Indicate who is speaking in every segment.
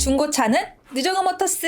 Speaker 1: 중고차는 누정호 모터스.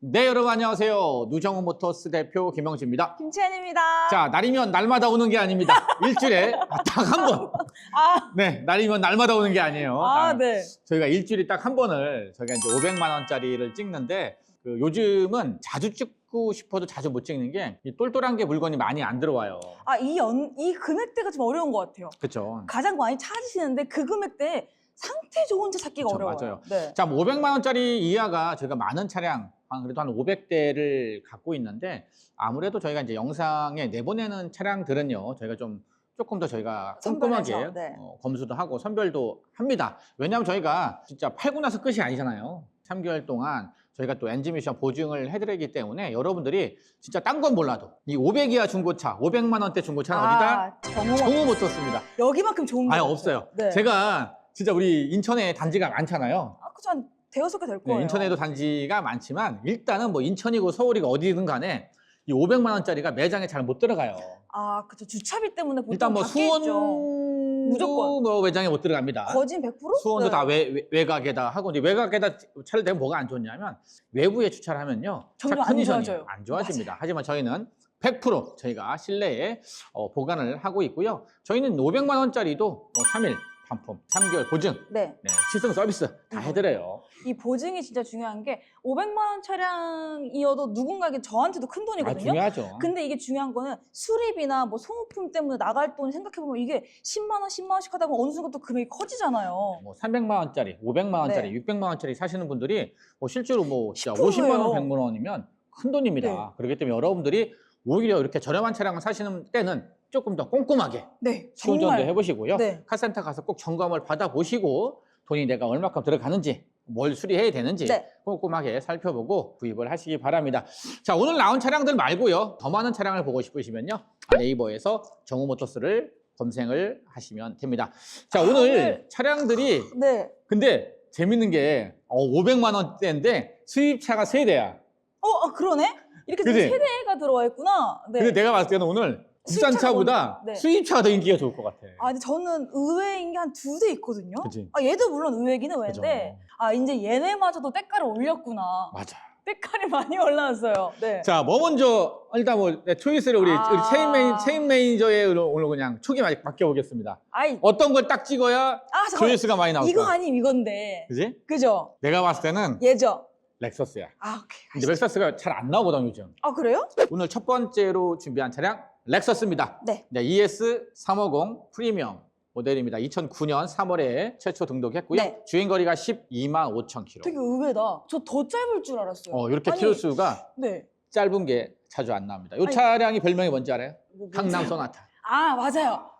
Speaker 2: 네, 여러분 안녕하세요. 누정호 모터스 대표 김영주입니다.
Speaker 3: 김치현입니다.
Speaker 2: 자, 날이면 날마다 오는 게 아닙니다. 일주일에 딱 한 번.
Speaker 3: 아,
Speaker 2: 네, 날이면 날마다 오는 게 아니에요.
Speaker 3: 아,
Speaker 2: 딱
Speaker 3: 네.
Speaker 2: 저희가 일주일에 딱 한 번을 저희가 이제 500만 원짜리를 찍는데 그 요즘은 자주 찍고 싶어도 자주 못 찍는 게이 똘똘한 게 물건이 많이 안 들어와요.
Speaker 3: 아, 이 연, 이 금액대가 좀 어려운 것 같아요.
Speaker 2: 그렇죠.
Speaker 3: 가장 많이 찾으시는데 그 금액대 상태 좋은 차 찾기가
Speaker 2: 그쵸,
Speaker 3: 어려워요.
Speaker 2: 맞아요.
Speaker 3: 네.
Speaker 2: 자, 뭐 500만 원짜리 이하가 저희가 많은 차량 한 그래도 한 500대를 갖고 있는데 아무래도 저희가 이제 영상에 내보내는 차량들은요 저희가 좀 조금 더 저희가 꼼꼼하게
Speaker 3: 선별해서, 네.
Speaker 2: 어, 검수도 하고 선별도 합니다. 왜냐하면 저희가 진짜 팔고 나서 끝이 아니잖아요. 3개월 동안 저희가 또 엔진 미션 보증을 해드리기 때문에 여러분들이 진짜 딴 건 몰라도 이 500 이하 중고차, 500만 원대 중고차는 어디다?
Speaker 3: 아, 정호.
Speaker 2: 정우 모터스입니다.
Speaker 3: 여기만큼 좋은 게
Speaker 2: 아예 없어요.
Speaker 3: 네.
Speaker 2: 제가 진짜 우리 인천에 단지가 많잖아요.
Speaker 3: 아, 그죠. 한 대여섯 개 될
Speaker 2: 네,
Speaker 3: 거예요.
Speaker 2: 인천에도 단지가 많지만 일단은 뭐 인천이고 서울이고 어디든 간에 이 500만 원짜리가 매장에 잘 못 들어가요.
Speaker 3: 아, 그죠. 주차비 때문에 보통
Speaker 2: 일단 뭐
Speaker 3: 바뀌겠죠.
Speaker 2: 수원도
Speaker 3: 무조건.
Speaker 2: 뭐 매장에 못 들어갑니다.
Speaker 3: 거진 100%?
Speaker 2: 수원도
Speaker 3: 네.
Speaker 2: 다 외, 외, 각에다 하고 근데 외곽에다 차를 대면 뭐가 안 좋냐면 외부에 주차를 하면요 차
Speaker 3: 점점 안
Speaker 2: 컨디션이
Speaker 3: 좋아져요.
Speaker 2: 안 좋아집니다. 하지만 저희는 100% 저희가 실내에 어, 보관을 하고 있고요. 저희는 500만 원짜리도 뭐 3일 반품, 3개월 보증,
Speaker 3: 네.
Speaker 2: 네, 시승 서비스 다
Speaker 3: 음.
Speaker 2: 해드려요.
Speaker 3: 이 보증이 진짜 중요한 게 500만 원 차량이어도 누군가에게 저한테도 큰
Speaker 2: 아,
Speaker 3: 돈이거든요.
Speaker 2: 중요하죠.
Speaker 3: 근데 이게 중요한 거는 수리비나 뭐 소모품 때문에 나갈 돈 생각해 보면 이게 10만 원, 10만 원씩 하다 보면 어느 순간 또 금액이 커지잖아요.
Speaker 2: 뭐 300만 원짜리, 500만 원짜리,
Speaker 3: 네.
Speaker 2: 600만 원짜리 사시는 분들이 뭐 실제로 뭐 진짜
Speaker 3: 10%
Speaker 2: 50만 원,
Speaker 3: 예요.
Speaker 2: 100만 원이면 큰 돈입니다.
Speaker 3: 네.
Speaker 2: 그렇기 때문에 여러분들이 오히려 이렇게 저렴한 차량을 사시는 때는 조금 더 꼼꼼하게
Speaker 3: 네,
Speaker 2: 시운전도
Speaker 3: 정말.
Speaker 2: 해보시고요.
Speaker 3: 네.
Speaker 2: 카센터 가서 꼭 점검을 받아보시고 돈이 내가 얼마큼 들어가는지 뭘 수리해야 되는지
Speaker 3: 네.
Speaker 2: 꼼꼼하게 살펴보고 구입을 하시기 바랍니다. 자 오늘 나온 차량들 말고요. 더 많은 차량을 보고 싶으시면요. 네이버에서 정우모터스를 검색을 하시면 됩니다. 자
Speaker 3: 아,
Speaker 2: 오늘
Speaker 3: 오늘-
Speaker 2: 차량들이
Speaker 3: 네.
Speaker 2: 근데 재밌는 게 어, 500만 원대인데 수입차가 세대야
Speaker 3: 어, 아, 그러네? 이렇게 지금
Speaker 2: 그지?
Speaker 3: 세대가 들어와 있구나. 네.
Speaker 2: 근데 내가 봤을 때는 오늘
Speaker 3: 수입차가
Speaker 2: 국산차보다
Speaker 3: 오늘- 네.
Speaker 2: 수입차가 더 인기가 좋을 것 같아.
Speaker 3: 아, 근데 저는 의외인 게 한 두 대 있거든요.
Speaker 2: 그치?
Speaker 3: 아, 얘도 물론 의외긴
Speaker 2: 그죠?
Speaker 3: 의외인데, 아, 이제 얘네마저도 때깔을 올렸구나.
Speaker 2: 맞아.
Speaker 3: 때깔이 많이 올라왔어요. 네.
Speaker 2: 자, 뭐 먼저 일단 뭐 네, 초이스를 우리,
Speaker 3: 아.
Speaker 2: 우리 체인 매니 체인 매니저의 오늘 그냥 초기 많이 맡겨보겠습니다.
Speaker 3: 아이,
Speaker 2: 어떤 걸 딱 찍어야
Speaker 3: 아, 저
Speaker 2: 조회수가 많이 나올까?
Speaker 3: 이거 아님 이건데.
Speaker 2: 그지?
Speaker 3: 그죠?
Speaker 2: 내가 봤을 때는
Speaker 3: 얘죠?
Speaker 2: 렉서스야.
Speaker 3: 아, 오케이.
Speaker 2: 근데 렉서스가 잘 안 나오거든 요즘.
Speaker 3: 아, 그래요?
Speaker 2: 오늘 첫 번째로 준비한 차량 렉서스입니다.
Speaker 3: 네.
Speaker 2: 네, ES 350 프리미엄 모델입니다. 2009년 3월에 최초 등록했고요.
Speaker 3: 네.
Speaker 2: 주행 거리가 12만 5천 킬로.
Speaker 3: 되게 의외다. 저 더 짧을 줄 알았어요.
Speaker 2: 어, 이렇게
Speaker 3: 아니,
Speaker 2: 키로수가
Speaker 3: 네.
Speaker 2: 짧은 게 자주 안 나옵니다. 이
Speaker 3: 아니.
Speaker 2: 차량이 별명이 뭔지 알아요?
Speaker 3: 뭐,
Speaker 2: 강남
Speaker 3: 뭐지?
Speaker 2: 소나타.
Speaker 3: 아, 맞아요.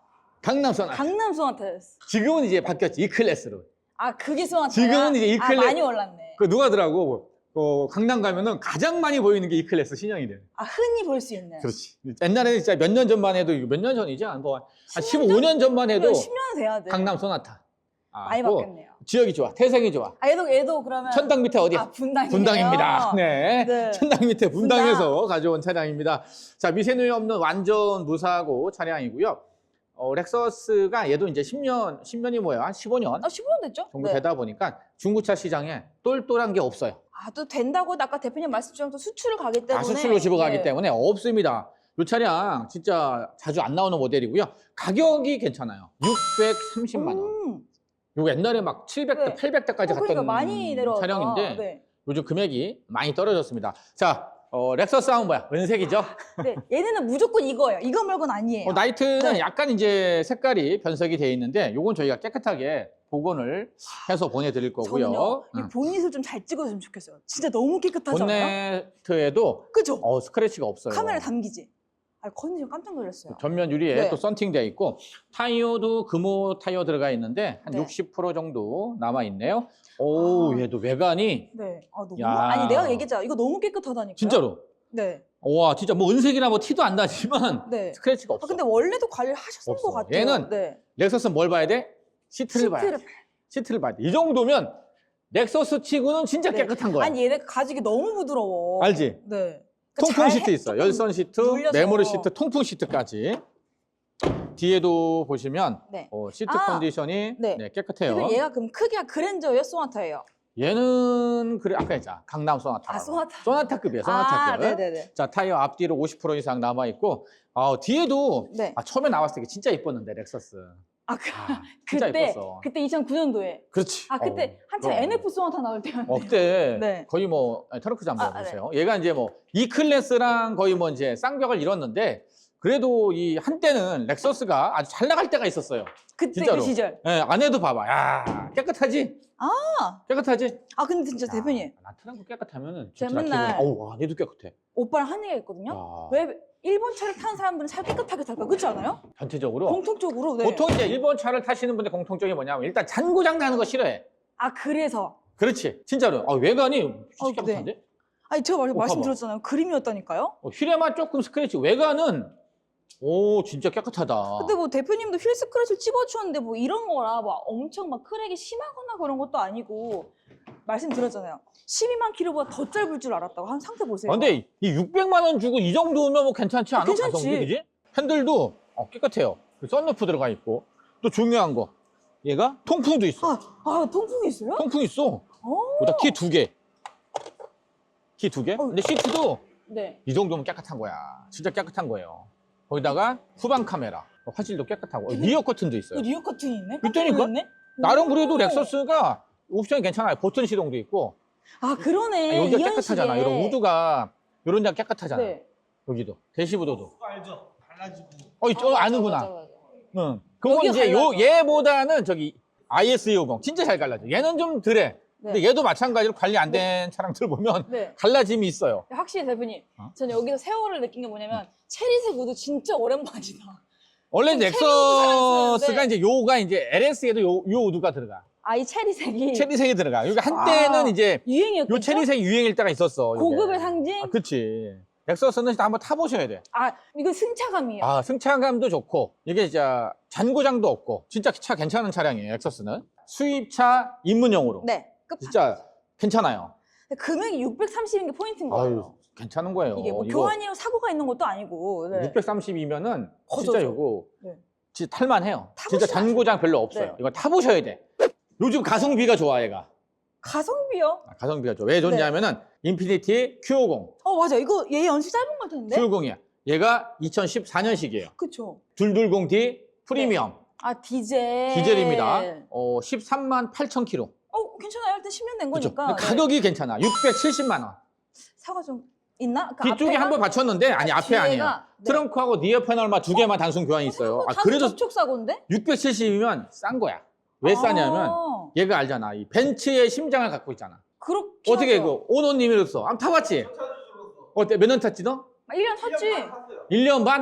Speaker 2: 강남 소나타.
Speaker 3: 강남 소나타였어.
Speaker 2: 지금은 이제 바뀌었지 이 클래스로.
Speaker 3: 아, 그게 소나타.
Speaker 2: 지금은 이제 이 클래-
Speaker 3: 아, 많이 올랐네.
Speaker 2: 그 누가 하더라고. 어, 강남 가면은 가장 많이 보이는 게이 클래스 신형이래.
Speaker 3: 아, 흔히 볼 수 있는.
Speaker 2: 그렇지. 옛날에 진짜 몇 년 전만 해도 몇 년 전이지? 한 뭐, 한
Speaker 3: 10년
Speaker 2: 15년 전만 해도
Speaker 3: 10년 돼야 돼.
Speaker 2: 강남 소나타. 아,
Speaker 3: 많이
Speaker 2: 또
Speaker 3: 바뀌었네요.
Speaker 2: 지역이 좋아. 태생이 좋아.
Speaker 3: 아, 얘도 얘도 그러면
Speaker 2: 천당 밑에 어디야?
Speaker 3: 아, 분당이에요.
Speaker 2: 분당입니다. 네.
Speaker 3: 네.
Speaker 2: 천당 밑에 분당에서 가져온 차량입니다. 자, 미세누이 없는 완전 무사고 차량이고요. 어, 렉서스가 얘도 이제 10년, 10년이 뭐야? 한 15년
Speaker 3: 아, 15년 됐죠?
Speaker 2: 정도
Speaker 3: 네.
Speaker 2: 되다 보니까 중고차 시장에 똘똘한 게 없어요.
Speaker 3: 아, 또 된다고 아까 대표님 말씀처럼 또 수출을 가기 때문에
Speaker 2: 다 수출로 집어가기
Speaker 3: 네.
Speaker 2: 때문에 없습니다. 이 차량 진짜 자주 안 나오는 모델이고요. 가격이 괜찮아요. 630만 원.
Speaker 3: 음.
Speaker 2: 이거 옛날에 막 700대,
Speaker 3: 네.
Speaker 2: 800대까지
Speaker 3: 어,
Speaker 2: 갔던
Speaker 3: 그러니까 많이 내려왔다.
Speaker 2: 차량인데
Speaker 3: 네.
Speaker 2: 요즘 금액이 많이 떨어졌습니다. 자, 어, 렉서스 하면 뭐야? 은색이죠?
Speaker 3: 네. 얘네는 무조건 이거예요. 이거 말고는 아니에요.
Speaker 2: 어, 나이트는
Speaker 3: 네.
Speaker 2: 약간 이제 색깔이 변색이 되어 있는데 요건 저희가 깨끗하게 복원을 해서 보내드릴 거고요.
Speaker 3: 저는요, 이. 보닛을 좀 잘 찍어줬으면 좋겠어요. 진짜 너무 깨끗하잖아요.
Speaker 2: 본네트에도
Speaker 3: 그죠?
Speaker 2: 어, 스크래치가 없어요.
Speaker 3: 카메라 담기지. 아, 컨디션 깜짝 놀랐어요.
Speaker 2: 전면 유리에
Speaker 3: 네.
Speaker 2: 또 썬팅되어 있고 타이어도 금호 타이어 들어가 있는데 한
Speaker 3: 네.
Speaker 2: 60% 정도 남아 있네요. 오,
Speaker 3: 아.
Speaker 2: 얘도 외관이
Speaker 3: 네. 아, 너무
Speaker 2: 야.
Speaker 3: 아니 내가 얘기했잖아. 이거 너무 깨끗하다니까.
Speaker 2: 진짜로
Speaker 3: 네.
Speaker 2: 와 진짜 뭐 은색이나 뭐 티도 안 나지만
Speaker 3: 네.
Speaker 2: 스크래치가 없어.
Speaker 3: 아, 근데 원래도 관리를 하셨을
Speaker 2: 없어.
Speaker 3: 것 같아요.
Speaker 2: 얘는
Speaker 3: 네.
Speaker 2: 렉서스는 뭘 봐야 돼? 시트를 봐야 돼.
Speaker 3: 시트를
Speaker 2: 시트를 봐야 돼. 이 정도면 렉서스 치고는 진짜
Speaker 3: 네.
Speaker 2: 깨끗한 거야.
Speaker 3: 아니 얘네 가죽이 너무 부드러워.
Speaker 2: 알지?
Speaker 3: 네. 그러니까
Speaker 2: 통풍
Speaker 3: 잘
Speaker 2: 시트
Speaker 3: 해-
Speaker 2: 있어.
Speaker 3: 조금
Speaker 2: 열선 시트,
Speaker 3: 눌려서.
Speaker 2: 메모리 시트, 통풍 시트까지. 뒤에도 보시면
Speaker 3: 네.
Speaker 2: 어, 시트
Speaker 3: 아,
Speaker 2: 컨디션이
Speaker 3: 네.
Speaker 2: 네, 깨끗해요.
Speaker 3: 그리고 얘가 그럼 크기가 그랜저예요, 소나타예요.
Speaker 2: 얘는 그래 아까 했잖아 강남 소나타.
Speaker 3: 아, 소나타.
Speaker 2: 소나타급이에요. 소나타급.
Speaker 3: 아, 네네네.
Speaker 2: 자 타이어 앞뒤로 50% 이상 남아 있고 어, 뒤에도
Speaker 3: 네.
Speaker 2: 아, 처음에 나왔을 때 진짜 이뻤는데 렉서스.
Speaker 3: 아, 그,
Speaker 2: 아, 진짜
Speaker 3: 그때. 그때 2009년도에.
Speaker 2: 그렇지.
Speaker 3: 아, 그때
Speaker 2: 어,
Speaker 3: 한참
Speaker 2: 그럼.
Speaker 3: NF 소나타 나올 때였는데.
Speaker 2: 어, 그때
Speaker 3: 네.
Speaker 2: 거의 뭐 아니, 트렁크 잠바
Speaker 3: 아,
Speaker 2: 보세요. 얘가 이제 뭐 E 클래스랑 거의 뭐 이제 쌍벽을 이뤘는데 그래도 이 한때는 렉서스가 아주 잘 나갈 때가 있었어요.
Speaker 3: 그때
Speaker 2: 진짜로.
Speaker 3: 그 시절.
Speaker 2: 예, 안에도 봐봐. 야, 깨끗하지?
Speaker 3: 아,
Speaker 2: 깨끗하지?
Speaker 3: 아 근데 진짜
Speaker 2: 야,
Speaker 3: 대표님.
Speaker 2: 나 트렁크 깨끗하면은
Speaker 3: 제가
Speaker 2: 진짜
Speaker 3: 맨날-
Speaker 2: 기분이 어우, 안에도 깨끗해.
Speaker 3: 오빠랑 한 얘기가 있거든요.
Speaker 2: 야,
Speaker 3: 왜 일본 차를 타는 사람들은 차 깨끗하게 탈까? 그렇지 않아요?
Speaker 2: 전체적으로
Speaker 3: 공통적으로. 네.
Speaker 2: 보통 이제 일본 차를 타시는 분들 공통점이 뭐냐면 일단 잔고장 나는 거 싫어해.
Speaker 3: 아, 그래서.
Speaker 2: 그렇지. 진짜로. 아, 외관이
Speaker 3: 어,
Speaker 2: 진짜 깨끗한데?
Speaker 3: 아니, 제가 말,
Speaker 2: 어, 봐봐.
Speaker 3: 말씀드렸잖아요. 그림이었다니까요.
Speaker 2: 어, 휠에만 조금 스크래치. 외관은 오, 진짜 깨끗하다.
Speaker 3: 근데 뭐 대표님도 휠 스크래치를 찝어주었는데 뭐 이런 거라 막 엄청 막 크랙이 심하거나 그런 것도 아니고 말씀드렸잖아요. 12만 킬로보다 더 짧을 줄 알았다고 한 상태 보세요.
Speaker 2: 아, 근데 이 600만 원 주고 이 정도면 뭐 괜찮지 않아?
Speaker 3: 아, 괜찮지.
Speaker 2: 가성비, 그지? 핸들도 어, 깨끗해요. 그 썬루프 들어가 있고 또 중요한 거 얘가 통풍도 있어.
Speaker 3: 아, 아 통풍이 있어요?
Speaker 2: 통풍 있어.
Speaker 3: 어.
Speaker 2: 여기다 키 두 개. 키 두 개.
Speaker 3: 어.
Speaker 2: 근데 시트도
Speaker 3: 네.
Speaker 2: 이 정도면 깨끗한 거야. 진짜 깨끗한 거예요. 거기다가 후방 카메라, 화질도 깨끗하고 리어 커튼도 있어요.
Speaker 3: 리어 커튼이 있네?
Speaker 2: 있다니까?
Speaker 3: 놀랐네?
Speaker 2: 나름 그래도
Speaker 3: 오.
Speaker 2: 렉서스가 옵션이 괜찮아요. 버튼 시동도 있고
Speaker 3: 아 그러네.
Speaker 2: 아, 여기가. 깨끗하잖아. 이런 우드가 이런 데가 깨끗하잖아.
Speaker 3: 네.
Speaker 2: 여기도 대시보드도.
Speaker 4: 그거 알죠? 달라지고
Speaker 2: 어, 이쪽
Speaker 3: 아,
Speaker 2: 아는구나.
Speaker 3: 맞아, 맞아.
Speaker 2: 응. 그건 이제 요
Speaker 3: 갈라져.
Speaker 2: 얘보다는 저기 IS250 진짜 잘 갈라져. 얘는 좀 덜해.
Speaker 3: 네.
Speaker 2: 근데 얘도 마찬가지로 관리 안 된 차량들 보면
Speaker 3: 네.
Speaker 2: 갈라짐이 있어요.
Speaker 3: 확실히 대표님,
Speaker 2: 어?
Speaker 3: 저는 여기서 세월을 느낀 게 뭐냐면 체리색 우드 진짜 오랜만이다.
Speaker 2: 원래
Speaker 3: 좀
Speaker 2: 넥서스가
Speaker 3: 쓰는데.
Speaker 2: 이제 요가 이제 LS에도 요, 요 우드가 들어가.
Speaker 3: 아 이 체리색이
Speaker 2: 체리색이 들어가. 그러니까 한때는
Speaker 3: 아,
Speaker 2: 이제
Speaker 3: 유행이었죠.
Speaker 2: 요 체리색이 유행일 때가 있었어. 요게.
Speaker 3: 고급의 상징.
Speaker 2: 아, 그치. 넥서스는 일단 한번 타보셔야 돼.
Speaker 3: 아 이거 승차감이에요.
Speaker 2: 아, 승차감도 좋고, 이게 진짜 잔고장도 없고, 진짜 차 괜찮은 차량이에요, 엑서스는. 수입차 입문용으로.
Speaker 3: 네. 끝.
Speaker 2: 진짜 괜찮아요.
Speaker 3: 금액이 630인 게 포인트인 거예요.
Speaker 2: 아유, 괜찮은 거예요.
Speaker 3: 이게 뭐
Speaker 2: 이거
Speaker 3: 교환이랑 사고가 있는 것도 아니고. 네.
Speaker 2: 630이면은
Speaker 3: 거저죠.
Speaker 2: 진짜 이거
Speaker 3: 네.
Speaker 2: 진짜 탈만해요. 진짜. 잔고장 별로 없어요.
Speaker 3: 네.
Speaker 2: 이거 타보셔야 돼. 요즘 가성비가 좋아, 얘가.
Speaker 3: 가성비요?
Speaker 2: 아, 가성비가 좋아. 왜 좋냐면은 인피니티 Q50,
Speaker 3: 어 맞아. 이거 얘 연식 짧은 걸 텐데.
Speaker 2: Q50이야. 얘가 2014년식이에요.
Speaker 3: 그쵸.
Speaker 2: 220D 프리미엄
Speaker 3: 아 디젤.
Speaker 2: 디젤입니다. 어, 13만 8천 킬로.
Speaker 3: 어 괜찮아요. 일단 10년 된
Speaker 2: 그렇죠.
Speaker 3: 거니까. 네.
Speaker 2: 가격이 괜찮아. 670만 원.
Speaker 3: 사과 좀 있나? 그
Speaker 2: 뒤쪽에
Speaker 3: 앞에가?
Speaker 2: 한 번 받쳤는데 아니 앞에
Speaker 3: 뒤에가?
Speaker 2: 아니에요.
Speaker 3: 네.
Speaker 2: 트렁크하고 니어 패널만 두 개만 단순 교환이 있어요. 아
Speaker 3: 다
Speaker 2: 그래도
Speaker 3: 접촉 사고인데?
Speaker 2: 670이면 싼 거야. 왜 싸냐면
Speaker 3: 아,
Speaker 2: 얘가 알잖아. 이 벤츠의 심장을 갖고 있잖아.
Speaker 3: 그렇게
Speaker 2: 어떻게
Speaker 3: 하죠.
Speaker 2: 그 오노님으로서 한번 타봤지?
Speaker 4: 전차주로서
Speaker 2: 어때? 몇 년 탔지 너?
Speaker 3: 아, 1년 탔지.
Speaker 2: 1년 반?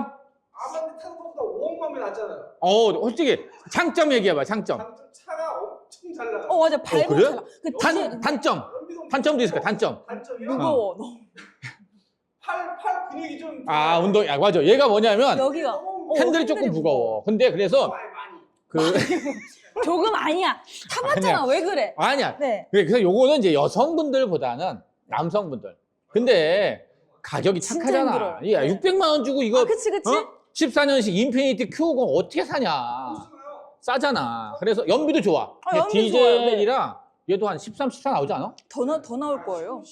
Speaker 4: 아반떼 타는 것보다 5억만 배 낫잖아요.
Speaker 2: 어, 솔직히 장점 얘기해봐. 장점.
Speaker 4: 장점 차가 엄청 잘 나가요.
Speaker 3: 어 맞아. 밟은
Speaker 2: 그래요?
Speaker 3: 차라.
Speaker 2: 그단 단점.
Speaker 4: 연비동
Speaker 2: 단점도 있을 거야. 단점.
Speaker 4: 단점이요?
Speaker 3: 무거워. 너무.
Speaker 4: 팔, 팔 근육이 좀
Speaker 2: 아 운동. 야 맞아. 얘가 뭐냐면
Speaker 3: 여기가
Speaker 4: 너무
Speaker 3: 어,
Speaker 2: 핸들이
Speaker 3: 핸들이
Speaker 2: 조금
Speaker 3: 무거워.
Speaker 2: 무거워. 근데 그래서
Speaker 4: 많이 많이.
Speaker 2: 그
Speaker 3: 조금 아니야. 타봤잖아. 왜 그래?
Speaker 2: 아니야.
Speaker 3: 네.
Speaker 2: 그래, 그래서 요거는 이제 여성분들보다는 남성분들. 근데 가격이
Speaker 3: 진짜
Speaker 2: 착하잖아.
Speaker 3: 힘들어요.
Speaker 2: 야,
Speaker 3: 네.
Speaker 2: 600만 원 주고 이거
Speaker 3: 아 그치 그치.
Speaker 2: 어? 14년식 인피니티 Q50 어떻게 사냐? 싸잖아. 그래서 연비도 좋아.
Speaker 3: 아, 연비 좋아요. 네.
Speaker 2: 디젤이라 얘도 한 13, 14 나오지 않아?
Speaker 3: 더, 나, 더 나올 거예요.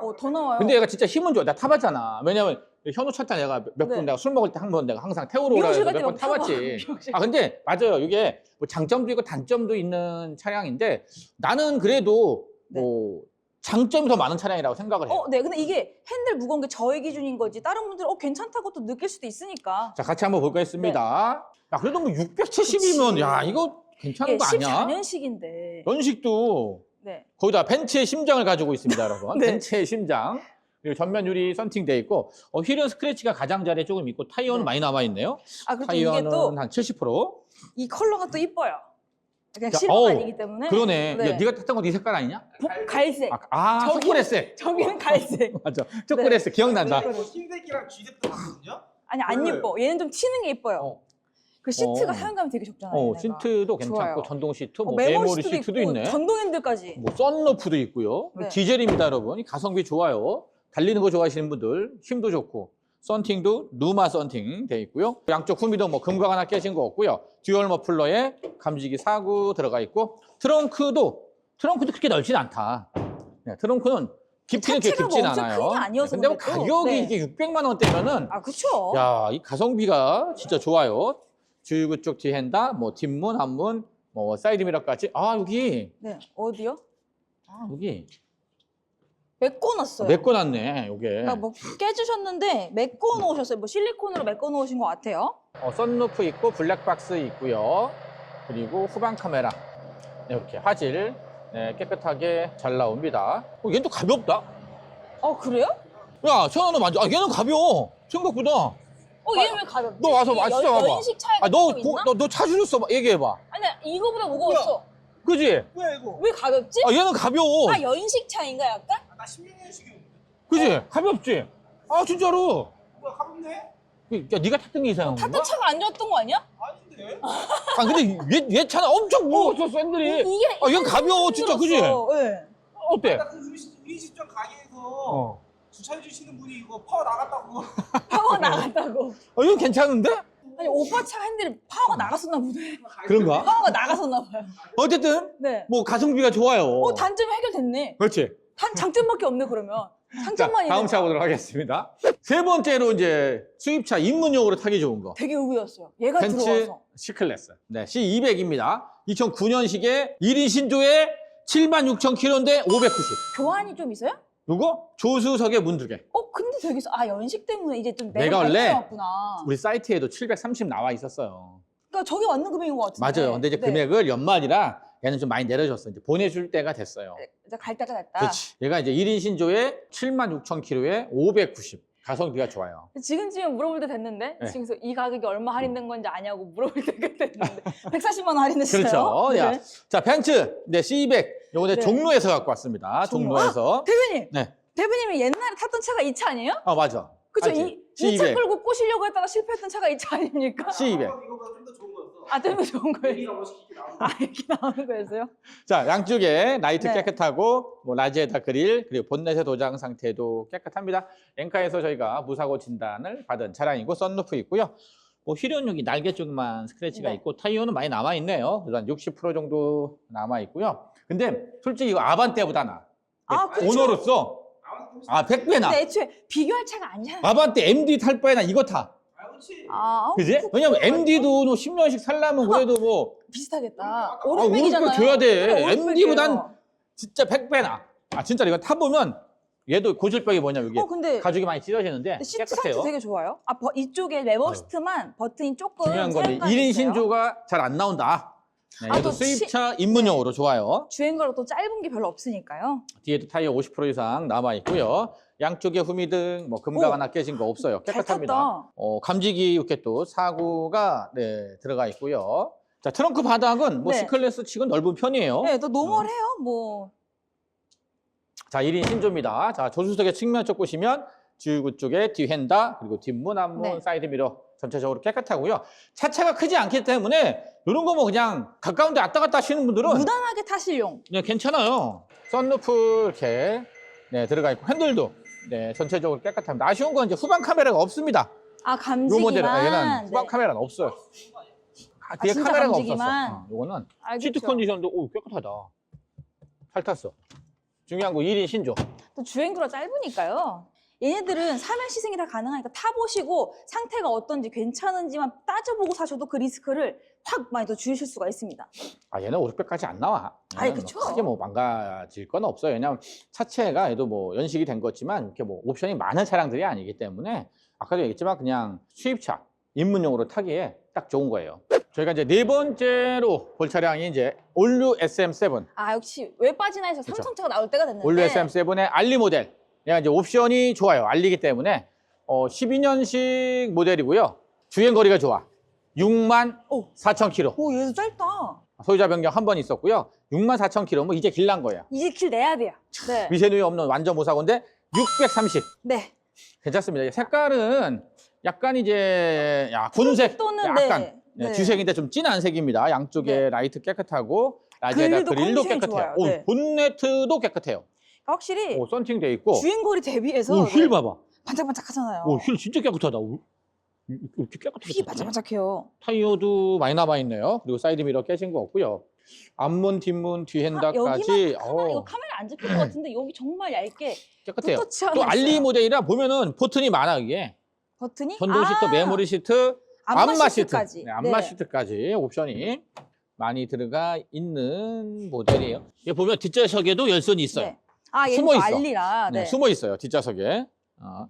Speaker 3: 어 더 나와요.
Speaker 2: 근데 얘가 진짜 힘은 좋아. 나 타봤잖아. 왜냐면 현우 차타 내가 몇 번
Speaker 3: 네.
Speaker 2: 내가 술 먹을 때 한 번 내가 항상 태우러 오라
Speaker 3: 미용실
Speaker 2: 해서
Speaker 3: 갈때몇번막 타봐.
Speaker 2: 타봤지.
Speaker 3: 미용실.
Speaker 2: 아 근데 맞아요. 이게 뭐 장점도 있고 단점도 있는 차량인데 나는 그래도
Speaker 3: 네.
Speaker 2: 뭐 장점이 더 많은 차량이라고 생각을 해요.
Speaker 3: 어, 네. 근데 이게 핸들 무거운 게 저의 기준인 거지. 다른 분들은 어 괜찮다고 또 느낄 수도 있으니까.
Speaker 2: 자 같이 한번 보겠습니다. 야 그래도 뭐 670이면
Speaker 3: 그치.
Speaker 2: 야 이거 괜찮은
Speaker 3: 이게
Speaker 2: 거 아니야?
Speaker 3: 14년식인데.
Speaker 2: 연식도
Speaker 3: 네.
Speaker 2: 거기다 벤츠의 심장을 가지고 있습니다, 여러분.
Speaker 3: 네.
Speaker 2: 벤츠의 심장. 그리고 전면 유리 썬팅돼 있고 어, 휠은 스크래치가 가장자리에 조금 있고 타이어는
Speaker 3: 네.
Speaker 2: 많이 남아 있네요.
Speaker 3: 아 그리고 또 이게
Speaker 2: 타이어는
Speaker 3: 또
Speaker 2: 한 70%.
Speaker 3: 이 컬러가 또 이뻐요. 그냥
Speaker 2: 자,
Speaker 3: 실버가
Speaker 2: 어우,
Speaker 3: 아니기 때문에.
Speaker 2: 그러네.
Speaker 3: 네.
Speaker 2: 야, 네가 탔던 거 네 색깔 아니냐?
Speaker 3: 보- 갈색.
Speaker 2: 아, 아
Speaker 3: 저기-
Speaker 2: 초콜릿색.
Speaker 3: 저기는 갈색.
Speaker 2: 맞아. 초콜릿색 기억난다.
Speaker 4: 이거 흰색이랑 쥐색도 봤거든요.
Speaker 3: 아니 안
Speaker 4: 네.
Speaker 3: 예뻐. 얘는 좀 튀는 게 예뻐요.
Speaker 2: 어.
Speaker 3: 그 시트가
Speaker 2: 어.
Speaker 3: 사용감이 되게 적잖아요.
Speaker 2: 어,
Speaker 3: 얘네가.
Speaker 2: 시트도 괜찮고
Speaker 3: 좋아요.
Speaker 2: 전동 시트,
Speaker 3: 어,
Speaker 2: 뭐
Speaker 3: 메모리
Speaker 2: 메모리
Speaker 3: 시트도,
Speaker 2: 시트도
Speaker 3: 있고
Speaker 2: 있네.
Speaker 3: 전동 핸들까지.
Speaker 2: 뭐 썬루프도 있고요.
Speaker 3: 네.
Speaker 2: 디젤입니다, 여러분. 이 가성비 좋아요. 달리는 거 좋아하시는 분들 힘도 좋고 썬팅도 누마 썬팅 돼 있고요. 양쪽 후미도 뭐 금각 하나 깨진 거 없고요. 듀얼 머플러에 감지기 사구 들어가 있고 트렁크도 트렁크도 그렇게 넓진 않다. 네, 트렁크는 깊이는 그렇게
Speaker 3: 뭐
Speaker 2: 깊진
Speaker 3: 엄청
Speaker 2: 않아요.
Speaker 3: 아니어서
Speaker 2: 근데 뭐. 가격이
Speaker 3: 네.
Speaker 2: 이게 600만 원대면은
Speaker 3: 아 그쵸?
Speaker 2: 야, 이 가성비가 진짜 좋아요. 주유구 쪽 뒤핸다, 뭐 뒷문, 앞문, 뭐 사이드 미러까지. 아 여기,
Speaker 3: 네 어디요?
Speaker 2: 아 여기
Speaker 3: 메꿔놨어요.
Speaker 2: 메꿔놨네. 요게.
Speaker 3: 그러니까 뭐 깨주셨는데 메꿔 놓으셨어요. 뭐 실리콘으로 메꿔 놓으신 것 같아요.
Speaker 2: 어, 썬루프 있고 블랙박스 있고요. 그리고 후방 카메라 이렇게 화질 네, 깨끗하게 잘 나옵니다. 어, 얘는 또 가볍다.
Speaker 3: 어 그래요?
Speaker 2: 야, 천원은 만져. 아, 얘는 가벼워. 생각보다.
Speaker 3: 어 얘는 왜 가볍지?
Speaker 2: 너 와서
Speaker 3: 이
Speaker 2: 맛있어
Speaker 3: 연-
Speaker 2: 봐봐.
Speaker 3: 연식 차이가
Speaker 2: 아, 너,
Speaker 3: 좀
Speaker 2: 고,
Speaker 3: 있나?
Speaker 2: 너, 너 차주셨어. 얘기해봐.
Speaker 3: 아니야 이거보다 무거웠어.
Speaker 2: 그지?
Speaker 4: 뭐야 이거?
Speaker 3: 왜 가볍지?
Speaker 2: 아, 얘는 가벼워.
Speaker 3: 아 연식 차인가 약간?
Speaker 4: 아, 나 16년식이었는데.
Speaker 2: 그지? 가볍지? 아, 진짜로.
Speaker 4: 뭐야 가볍네?
Speaker 2: 야, 네가 탔던 게 이상한
Speaker 3: 탔던
Speaker 2: 건가?
Speaker 3: 차가 안 좋았던 거 아니야?
Speaker 4: 아닌데?
Speaker 2: 아, 근데 얘, 얘 차는 엄청 무거웠어, 샌들이.
Speaker 3: 이게
Speaker 2: 아, 얘는 가벼워, 진짜, 그지?
Speaker 3: 네.
Speaker 2: 어때?
Speaker 4: 나그 음식 음식점 가게에서
Speaker 2: 어.
Speaker 4: 주차해 주시는 분이 이거 파워 나갔다고.
Speaker 3: 파워 나갔다고.
Speaker 2: 어, 이건 괜찮은데?
Speaker 3: 아니 오빠 차 핸들이 파워가 나갔었나 보네.
Speaker 2: 그런가?
Speaker 3: 파워가 나갔었나 봐요.
Speaker 2: 어쨌든,
Speaker 3: 네.
Speaker 2: 뭐, 가성비가 좋아요.
Speaker 3: 어 단점이 해결됐네.
Speaker 2: 그렇지.
Speaker 3: 단 장점밖에 없네 그러면.
Speaker 2: 자,
Speaker 3: 장점만 있네.
Speaker 2: 다음 차 보도록 하겠습니다. 세 번째로 이제 수입차 입문용으로 타기 좋은 거.
Speaker 3: 되게 의외였어요. 얘가
Speaker 2: 벤츠
Speaker 3: 들어와서.
Speaker 2: C클래스. 네, C200입니다. 2009년식에 1인 신조에 76,000km인데 590.
Speaker 3: 교환이 좀 있어요?
Speaker 2: 요거 조수석에 문두 개.
Speaker 3: 어 근데 되게 아 연식 때문에 이제 좀
Speaker 2: 내가 원래
Speaker 3: 왔구나.
Speaker 2: 우리 사이트에도 730 나와 있었어요.
Speaker 3: 그러니까 저게 맞는 금액인 것 같은데.
Speaker 2: 맞아요. 근데 이제
Speaker 3: 네.
Speaker 2: 금액을 연말이라 얘는 좀 많이 내려줬어. 이제 보내줄 때가 됐어요.
Speaker 3: 이제 갈 때가 됐다.
Speaker 2: 그렇지. 얘가 이제 1인 신조에 76,000km에 590. 가성비가 좋아요.
Speaker 3: 지금쯤 물어볼 때 됐는데
Speaker 2: 네.
Speaker 3: 지금서 이 가격이 얼마 할인된 건지 아냐고 물어볼 때가 됐는데 140만 원 할인했어요.
Speaker 2: 그렇죠.
Speaker 3: 네.
Speaker 2: 야, 자, 벤츠 네, C200. 요거 내
Speaker 3: 네.
Speaker 2: 종로에서 갖고 왔습니다.
Speaker 3: 종로?
Speaker 2: 종로에서.
Speaker 3: 대표님.
Speaker 2: 네.
Speaker 3: 대표님이 옛날에 탔던 차가 이 차 아니에요?
Speaker 2: 아, 맞아.
Speaker 3: 그쵸?
Speaker 2: 알지?
Speaker 3: 이, 이차
Speaker 2: C200.
Speaker 3: 끌고 꼬시려고 했다가 실패했던 차가 이 차 아닙니까?
Speaker 2: C200.
Speaker 4: 좋은.
Speaker 3: 아, 되게 좋은 거예요. 아, 이렇게 나오는 거였어요?
Speaker 2: 자, 양쪽에 라이트
Speaker 3: 네.
Speaker 2: 깨끗하고 뭐 라지에다 그릴 그리고 본넷의 도장 상태도 깨끗합니다. 엔카에서 저희가 무사고 진단을 받은 차량이고 썬루프 있고요. 뭐 휘련육이 날개 쪽만 스크래치가
Speaker 3: 네.
Speaker 2: 있고 타이어는 많이 남아 있네요. 그래서 한60% 정도 남아 있고요. 근데 솔직히 이거 아반떼보다 나.
Speaker 3: 아, 그쵸.
Speaker 2: 오너로서 아 100배 나.
Speaker 3: 근데 애초에 비교할 차가 아니잖아요.
Speaker 2: 아반떼 MD 탈 바에 나 이거 타.
Speaker 4: 아 그렇지.
Speaker 3: 아,
Speaker 2: 그지? 왜냐면 MD도 뭐 10년씩 살려면 그래도 뭐
Speaker 3: 비슷하겠다.
Speaker 4: 아,
Speaker 3: 오른백이잖아요.
Speaker 2: 오른백 줘야 돼.
Speaker 3: 그래,
Speaker 2: MD 보단
Speaker 3: 오른백이에요.
Speaker 2: 진짜 100배 나. 아 진짜 이거 타보면 얘도 고질병이 뭐냐면 이게
Speaker 3: 어, 근데
Speaker 2: 가죽이 많이 찢어지는데
Speaker 3: 근데 시트 상태
Speaker 2: 깨끗해요.
Speaker 3: 되게 좋아요. 아, 버- 이쪽에 레버시트만 버튼이 조금
Speaker 2: 중요한 건데
Speaker 3: 사용감이
Speaker 2: 1인
Speaker 3: 있어요.
Speaker 2: 신조가 잘 안 나온다. 네,
Speaker 3: 아,
Speaker 2: 얘도
Speaker 3: 또 시-
Speaker 2: 수입차 입문용으로 좋아요.
Speaker 3: 주행거리가 또 짧은 게 별로 없으니까요.
Speaker 2: 뒤에도 타이어 50% 이상 남아 있고요. 양쪽에 후미등, 뭐 금각
Speaker 3: 오,
Speaker 2: 하나 깨진 거 없어요.
Speaker 3: 잘
Speaker 2: 깨끗합니다. 어, 감지기 이렇게 또 사구가 네, 들어가 있고요. 자 트렁크 바닥은 뭐
Speaker 3: 네.
Speaker 2: C클래스 치곤 넓은 편이에요.
Speaker 3: 네, 또 노멀해요. 뭐
Speaker 2: 자 1인 신조입니다. 자 조수석의 측면 쪽 보시면 주유구 쪽에 뒤핸다 그리고 뒷문 앞문
Speaker 3: 네.
Speaker 2: 사이드 미러 전체적으로 깨끗하고요. 차체가 크지 않기 때문에 이런 거 뭐 그냥 가까운 데 왔다 갔다 하시는 분들은
Speaker 3: 무난하게 타실용.
Speaker 2: 네, 괜찮아요. 썬루프 이렇게 네, 들어가 있고 핸들도 네, 전체적으로 깨끗합니다. 아쉬운 건 이제 후방 카메라가 없습니다. 아요
Speaker 3: 감지기만.
Speaker 2: 모델은 아, 얘는 후방
Speaker 3: 네.
Speaker 2: 카메라는 없어요. 아, 뒤에
Speaker 3: 진짜
Speaker 2: 카메라가
Speaker 3: 감지기만?
Speaker 2: 없었어. 어, 요거는
Speaker 3: 알겠죠.
Speaker 2: 시트 컨디션도 오 깨끗하다. 잘 탔어. 중요한 거 1인 신조.
Speaker 3: 또 주행거리가 짧으니까요. 얘네들은 사면 시승이 다 가능하니까 타보시고 상태가 어떤지 괜찮은지만 따져보고 사셔도 그 리스크를 확 많이 더 줄이실 수가 있습니다.
Speaker 2: 아 얘는 500배까지 안 나와.
Speaker 3: 아이,
Speaker 2: 얘는
Speaker 3: 그쵸.
Speaker 2: 뭐 크게 뭐 망가질 건 없어요. 왜냐하면 차체가 얘도 뭐 연식이 된 거지만 이렇게 뭐 옵션이 많은 차량들이 아니기 때문에 아까도 얘기했지만 그냥 수입차 입문용으로 타기에 딱 좋은 거예요. 저희가 이제 네 번째로 볼 차량이 이제 올류 SM7,
Speaker 3: 아 역시 왜 빠지나 해서. 삼성차가 나올 때가 됐는데
Speaker 2: 올류 SM7의 알리 모델. 얘가 이제 옵션이 좋아요. 알리기 때문에 어, 12년식 모델이고요. 주행 거리가 좋아. 6만
Speaker 3: 오.
Speaker 2: 4천 킬로.
Speaker 3: 오 얘도 짧다.
Speaker 2: 소유자 변경 한 번 있었고요. 6만 4천 킬로. 뭐 이제 길난 거예요.
Speaker 3: 이제 길 내야 돼요. 네.
Speaker 2: 미세누이 없는 완전 무사고인데 630
Speaker 3: 네.
Speaker 2: 괜찮습니다. 색깔은 약간 이제 야 군색
Speaker 3: 또는
Speaker 2: 약간
Speaker 3: 네.
Speaker 2: 네,
Speaker 3: 네.
Speaker 2: 주색인데 좀 진한 색입니다. 양쪽에
Speaker 3: 네.
Speaker 2: 라이트 깨끗하고 라지에다
Speaker 3: 그릴도
Speaker 2: 그릴도 깨끗해요.
Speaker 3: 좋아요.
Speaker 2: 오,
Speaker 3: 네.
Speaker 2: 본네트도 깨끗해요.
Speaker 3: 확실히
Speaker 2: 오, 썬팅 돼 있고
Speaker 3: 주행거리 대비해서
Speaker 2: 오, 휠 봐봐.
Speaker 3: 반짝반짝하잖아요.
Speaker 2: 오, 휠 진짜 깨끗하다. 오, 이렇게 깨끗하게
Speaker 3: 휠이
Speaker 2: 탔네.
Speaker 3: 반짝반짝해요.
Speaker 2: 타이어도 많이 남아 있네요. 그리고 사이드 미러 깨진 거 없고요. 앞문, 뒷문,
Speaker 3: 아,
Speaker 2: 뒤핸다까지
Speaker 3: 여기만 하나
Speaker 2: 어,
Speaker 3: 이거 카메라 안 잡힐 것 같은데 여기 정말 얇게
Speaker 2: 깨끗해요.
Speaker 3: 하나
Speaker 2: 또 알리
Speaker 3: 있어요.
Speaker 2: 모델이라 보면은 버튼이 많아 이게.
Speaker 3: 버튼이
Speaker 2: 전동 시트,
Speaker 3: 아,
Speaker 2: 메모리 시트,
Speaker 3: 안마
Speaker 2: 시트,
Speaker 3: 시트까지.
Speaker 2: 네, 안마 시트까지 옵션이 많이 들어가 있는 모델이에요. 이게 보면 뒷좌석에도 열선이 있어요.
Speaker 3: 네. 아,
Speaker 2: 숨어
Speaker 3: 또
Speaker 2: 있어.
Speaker 3: 알리라.
Speaker 2: 네,
Speaker 3: 네.
Speaker 2: 숨어 있어요 뒷좌석에. 어.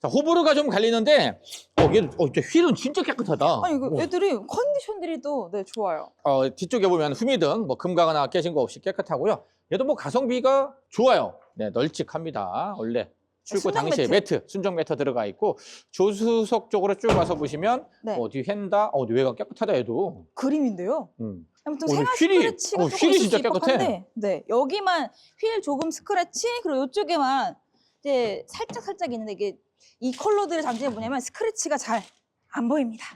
Speaker 2: 자, 호불호가 좀 갈리는데, 어, 얘, 어, 진짜 휠은 진짜 깨끗하다.
Speaker 3: 아니 이거
Speaker 2: 어.
Speaker 3: 애들이 컨디션들이 또 네, 좋아요.
Speaker 2: 어, 뒤쪽에 보면 후미등, 뭐 금가거나 깨진 거 없이 깨끗하고요. 얘도 뭐 가성비가 좋아요. 네, 널찍합니다. 원래 출고
Speaker 3: 순정
Speaker 2: 당시에
Speaker 3: 매트.
Speaker 2: 매트, 순정 매트 들어가 있고 조수석 쪽으로 쭉 와서 보시면
Speaker 3: 네.
Speaker 2: 어디 헨다, 어, 외관 깨끗하다 얘도.
Speaker 3: 그림인데요.
Speaker 2: 음.
Speaker 3: 아무튼
Speaker 2: 오늘
Speaker 3: 생활
Speaker 2: 휠이-
Speaker 3: 스크래치가
Speaker 2: 어,
Speaker 3: 조금
Speaker 2: 휠이
Speaker 3: 있을
Speaker 2: 진짜
Speaker 3: 수
Speaker 2: 깨끗해.
Speaker 3: 있한데 네 여기만 휠 조금 스크래치 그리고 이쪽에만 이제 살짝 살짝 있는데 이게 이 컬러들의 장점이 뭐냐면 스크래치가 잘 안 보입니다.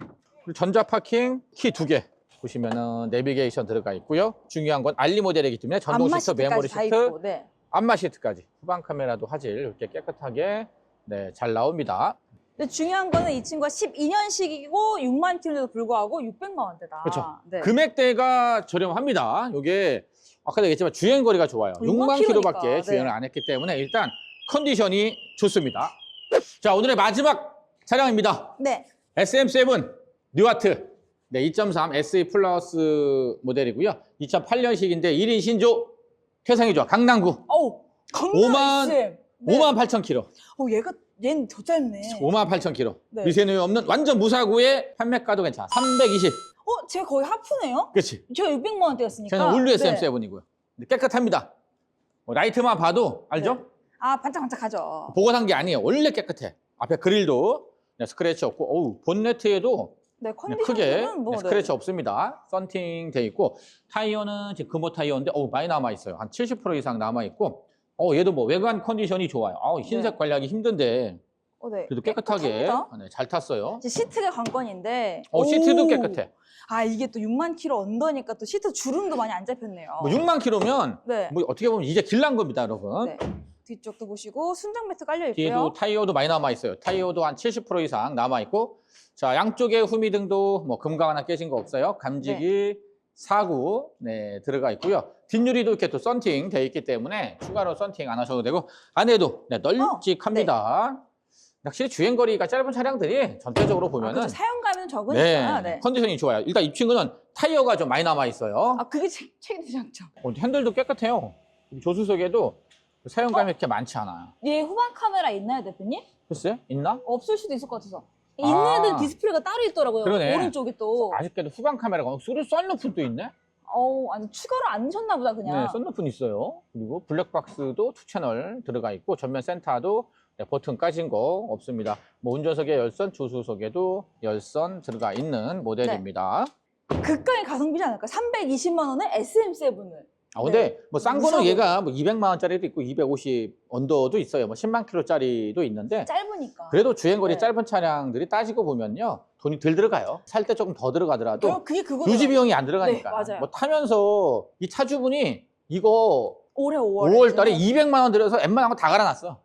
Speaker 2: 그리고 전자 파킹 키 두 개. 보시면은 내비게이션 들어가 있고요. 중요한 건 알리 모델이기 때문에 전동
Speaker 3: 안마
Speaker 2: 시트, 메모리
Speaker 3: 시트까지 다
Speaker 2: 시트,
Speaker 3: 있고, 네.
Speaker 2: 안마 시트까지 후방 카메라도 화질 이렇게 깨끗하게 네, 잘 나옵니다.
Speaker 3: 근데 중요한 거는 이 친구가 12년식이고 6만 킬로에도 불구하고 600만 원대다.
Speaker 2: 그렇죠.
Speaker 3: 네.
Speaker 2: 금액대가 저렴합니다. 이게 아까도 얘기했지만 주행 거리가 좋아요.
Speaker 3: 6만
Speaker 2: 6만 킬로밖에
Speaker 3: 킬로니까,
Speaker 2: 주행을
Speaker 3: 네.
Speaker 2: 안 했기 때문에 일단 컨디션이 좋습니다. 자 오늘의 마지막 차량입니다.
Speaker 3: 네.
Speaker 2: SM7 뉴아트 네, 2.3 SE 플러스 모델이고요. 2008년식인데 1인 신조 최상위 좋아 강남구
Speaker 3: 어우, 강남
Speaker 2: 오만-
Speaker 3: SM. 네.
Speaker 2: 5만 8천 킬로.
Speaker 3: 어, 얘가 얘는 더 짧네.
Speaker 2: 5만 8천 킬로.
Speaker 3: 네.
Speaker 2: 미세누이 없는 완전 무사구의 판매가도 괜찮아. 320.
Speaker 3: 어, 제가 거의 하프네요.
Speaker 2: 그렇지.
Speaker 3: 제가 600만 원대였으니까.
Speaker 2: 저는
Speaker 3: 네.
Speaker 2: SM7이고요. 깨끗합니다. 뭐 라이트만 봐도 알죠?
Speaker 3: 네. 아, 반짝반짝하죠.
Speaker 2: 보고 산 게 아니에요. 원래 깨끗해. 앞에 그릴도 네, 스크래치 없고, 어우, 본네트에도
Speaker 3: 네,
Speaker 2: 크게
Speaker 3: 뭐
Speaker 2: 네,
Speaker 3: 네.
Speaker 2: 스크래치 없습니다. 썬팅 돼 있고, 타이어는 지금 금호 타이어인데, 어우, 많이 남아 있어요. 한 70% 이상 남아 있고, 어, 얘도 뭐 외관 컨디션이 좋아요. 아우, 흰색
Speaker 3: 네.
Speaker 2: 관리하기 힘든데,
Speaker 3: 어, 네.
Speaker 2: 그래도 깨끗하게
Speaker 3: 깨끗합니다.
Speaker 2: 네, 잘 탔어요.
Speaker 3: 이제 시트가 관건인데.
Speaker 2: 어, 시트도
Speaker 3: 오.
Speaker 2: 깨끗해.
Speaker 3: 아, 이게 또 6만 킬로 언더니까 또 시트 주름도 많이 안 잡혔네요.
Speaker 2: 뭐 6만 킬로면,
Speaker 3: 네.
Speaker 2: 뭐 어떻게 보면 이제 길난 겁니다, 여러분.
Speaker 3: 네. 뒤쪽도 보시고 순정 매트 깔려
Speaker 2: 뒤에도
Speaker 3: 있고요.
Speaker 2: 타이어도 많이 남아 있어요. 타이어도 한 70% 이상 남아 있고, 자 양쪽에 후미등도 뭐 금가 하나 깨진 거 없어요. 감지기 사구 네 들어가 있고요. 뒷유리도 이렇게 또 썬팅 돼 있기 때문에 추가로 썬팅 안 하셔도 되고 안에도 네, 널찍합니다. 확실히 주행거리가 짧은 차량들이 전체적으로
Speaker 3: 아,
Speaker 2: 보면은
Speaker 3: 그렇죠. 사용감은
Speaker 2: 네,
Speaker 3: 적으니까. 네.
Speaker 2: 컨디션이 좋아요. 일단 이 친구는 타이어가 좀 많이 남아 있어요.
Speaker 3: 아, 그게 최- 최대 장점.
Speaker 2: 어, 핸들도 깨끗해요. 조수석에도 사용감이 이렇게 많지 않아요.
Speaker 3: 얘 후방 카메라 있나요, 대표님?
Speaker 2: 글쎄 있나?
Speaker 3: 없을 수도 있을 것 같아서.
Speaker 2: 아.
Speaker 3: 있는 애들 디스플레이가 따로 있더라고요.
Speaker 2: 그러네.
Speaker 3: 오른쪽에 또.
Speaker 2: 아쉽게도 후방 카메라가 수루 썬루프도 있네.
Speaker 3: 어우, 아니 추가로 안 넣으셨나 보다 그냥.
Speaker 2: 네, 썬루프는 있어요. 그리고 블랙박스도 투 채널 들어가 있고 전면 센터도 네, 버튼 까진 거 없습니다. 뭐 운전석에 열선, 조수석에도 열선 들어가 있는 모델입니다.
Speaker 3: 극강의 가성비지 않을까? 320만 원에 SM7을.
Speaker 2: 아, 근데 뭐싼 거는. 얘가 뭐 200만 원짜리도 있고 250 언더도 있어요. 뭐 10만 킬로짜리도 있는데
Speaker 3: 짧으니까.
Speaker 2: 그래도 주행거리
Speaker 3: 네.
Speaker 2: 짧은 차량들이 따지고 보면요 돈이 덜 들어가요. 살 때 조금 더 들어가더라도
Speaker 3: 결국 그게 그거죠.
Speaker 2: 유지 비용이 안 들어가니까.
Speaker 3: 네, 맞아요.
Speaker 2: 뭐 타면서 이 차주분이 이거
Speaker 3: 올해 5월.
Speaker 2: 5월 달에 200만 원 들여서 웬만한 거 다 갈아놨어.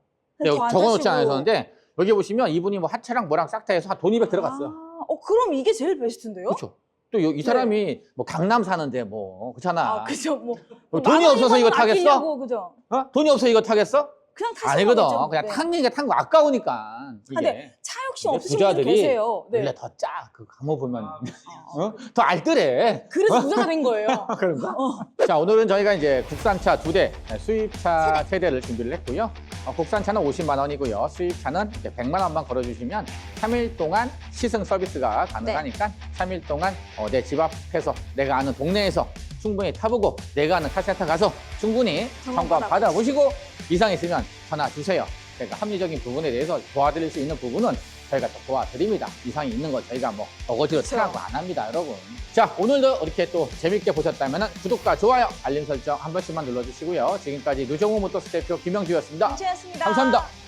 Speaker 2: 적어놓지 않았었는데 여기 보시면 이분이 뭐 하차랑 뭐랑 싹 다 해서 한돈200 들어갔어.
Speaker 3: 아, 어, 그럼 이게 제일 베스트인데요?
Speaker 2: 그렇죠. 또 이 사람이 뭐 강남 사는데 뭐 그렇잖아.
Speaker 3: 아, 그죠. 뭐,
Speaker 2: 뭐 돈이 없어서 이거 타겠어?
Speaker 3: 아끼려고, 그죠?
Speaker 2: 어? 돈이 없어 이거 타겠어?
Speaker 3: 그냥 타시는
Speaker 2: 아니거든.
Speaker 3: 거죠.
Speaker 2: 그냥
Speaker 3: 네.
Speaker 2: 탄 게 탄 거 아까우니까 이게.
Speaker 3: 근데 차 욕심
Speaker 2: 근데
Speaker 3: 없으신 분들
Speaker 2: 부자들이
Speaker 3: 계세요. 네.
Speaker 2: 원래 더 짜. 그 감호 보면
Speaker 4: 아,
Speaker 2: 어? 더 알뜰해.
Speaker 3: 그래서 부자가 된 거예요.
Speaker 2: 그런가?
Speaker 3: 어.
Speaker 2: 자 오늘은 저희가 이제 국산차 두 대, 수입차 세 대를 준비를 했고요. 어, 국산차는 50만 원이고요. 수입차는 이제 100만 원만 걸어주시면 3일 동안 시승 서비스가 가능하니까 3일 동안 어, 내 집 앞에서 내가 아는 동네에서 충분히 타보고 내가 아는 카센터 가서 충분히
Speaker 3: 점검
Speaker 2: 받아보시고 이상 있으면 전화 주세요. 제가 합리적인 부분에 대해서 도와드릴 수 있는 부분은 저희가 또 도와드립니다. 이상이 있는 거 저희가 뭐 어거지로
Speaker 3: 그쵸.
Speaker 2: 타라고 안 합니다, 여러분. 자, 오늘도 이렇게 또 재밌게 보셨다면 구독과 좋아요, 알림 설정 한 번씩만 눌러주시고요. 지금까지 누정우 모터스 대표
Speaker 3: 김영주였습니다.
Speaker 2: 감사합니다.